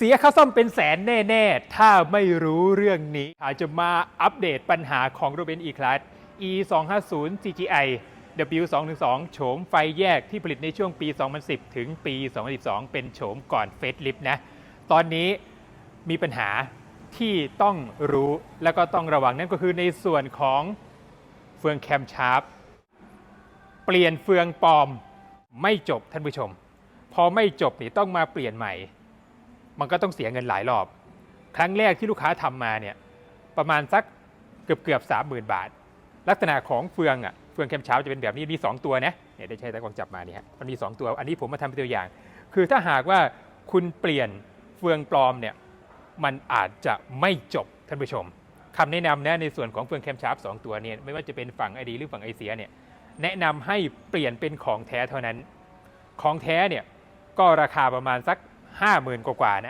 เสียค่าซ่อมเป็นแสนแน่ ๆ ถ้าไม่รู้เรื่องนี้ อาจจะมาอัปเดตปัญหาของรถเบนซ์ E-Class E 2 5 0 CGI W 2 1 2โฉมไฟแยกที่ผลิตในช่วงปี 2010 ถึงปี 2012 เป็นโฉมก่อนเฟสลิฟนะ ตอนนี้มีปัญหาที่ต้องรู้แล้วก็ต้องระวังนั่นก็คือในส่วนของเฟืองแคมชาร์ปเปลี่ยนเฟืองปลอมไม่จบท่านผู้ชม พอไม่จบนี่ต้องมาเปลี่ยนใหม่ มันก็ต้องเสียเงินหลายรอบ ครั้งแรกที่ลูกค้าทำมาเนี่ยประมาณสักเกือบเกือบสามหมื่นบาท ลักษณะของเฟืองอะเฟืองแคมเช้าจะเป็นแบบนี้มี 2 ตัวนะเนี่ยได้ใช้ตะกองจับมาเนี่ยมันมี 2 ตัว อันนี้ผมมาทำเป็นตัวอย่าง คือถ้าหากว่าคุณเปลี่ยนเฟืองปลอมเนี่ยมันอาจจะไม่จบท่านผู้ชมคำแนะนำนะในส่วนของเฟืองแคมชาร์ปสองตัวเนี่ยไม่ว่าจะเป็นฝั่งไอดีหรือฝั่งไอเสียเนี่ยแนะนำให้เปลี่ยนเป็นของแท้เท่านั้น ของแท้เนี่ยก็ราคาประมาณสัก 50,000 กว่าๆนะ